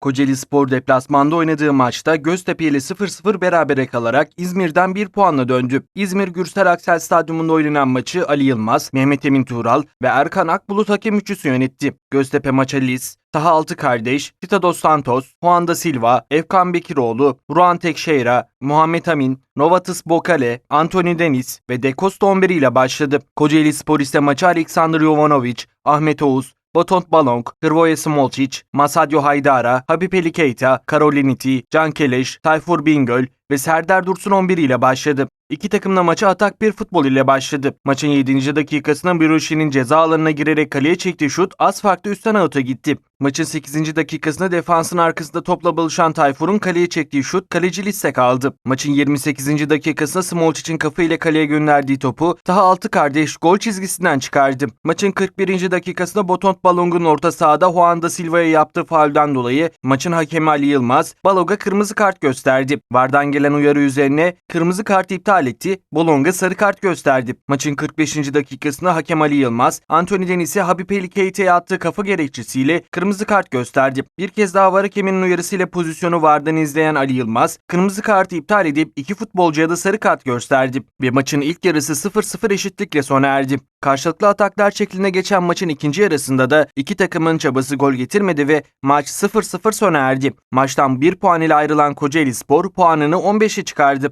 Kocaeli Spor deplasmanda oynadığı maçta Göztepe ile 0-0 berabere kalarak İzmir'den bir puanla döndü. İzmir Gürsel Aksel Stadyumunda oynanan maçı Ali Yılmaz, Mehmet Emin Tuğral ve Erkan Akbulut hakem üçlüsü yönetti. Göztepe maça Liz, Taha Altı Kardeş, Tita Dos Santos, Juan da Silva, Efkan Bekiroğlu, Ruan Tekşehir'a, Muhammed Amin, Novatus Bokale, Anthony Deniz ve De Costa 11 ile başladı. Kocaeli Spor ise maçı Aleksandr Jovanovic, Ahmet Oğuz, Botont Balong, Hrvoje Smolcic, Masadio Haydara, Habib Eli Keita, Karoliniti, Can Keleş, Tayfur Bingöl ve Serdar Dursun 11 ile başladı. İki takım da maça atak bir futbol ile başladı. Maçın 7. dakikasında Biruşi'nin ceza alanına girerek kaleye çektiği şut az farklı üstten avuta gitti. Maçın 8. dakikasında defansın arkasında topla buluşan Tayfur'un kaleye çektiği şut kaleci Lisse kaldı. Maçın 28. dakikasında Smolcic'in kafa ile kaleye gönderdiği topu Taha Altı kardeş gol çizgisinden çıkardı. Maçın 41. dakikasında Botont Balong'un orta sahada Juan da Silva'ya yaptığı faulden dolayı maçın hakemi Ali Yılmaz Balog'a kırmızı kart gösterdi. Vardan gelen uyarı üzerine kırmızı kart iptal etti. Bolong'a sarı kart gösterdi. Maçın 45. dakikasında hakem Ali Yılmaz, Anthony Deniz'e Habib Eli Keita'ya attığı kafa gerekçesiyle kırmızı kart gösterdi. Bir kez daha var hakeminin uyarısıyla pozisyonu vardan izleyen Ali Yılmaz, kırmızı kartı iptal edip iki futbolcuya da sarı kart gösterdi. Ve maçın ilk yarısı 0-0 eşitlikle sona erdi. Karşılıklı ataklar şekline geçen maçın ikinci yarısında da iki takımın çabası gol getirmedi ve maç 0-0 sona erdi. Maçtan 1 puan ile ayrılan Kocaeli Spor puanını 15'e çıkardı.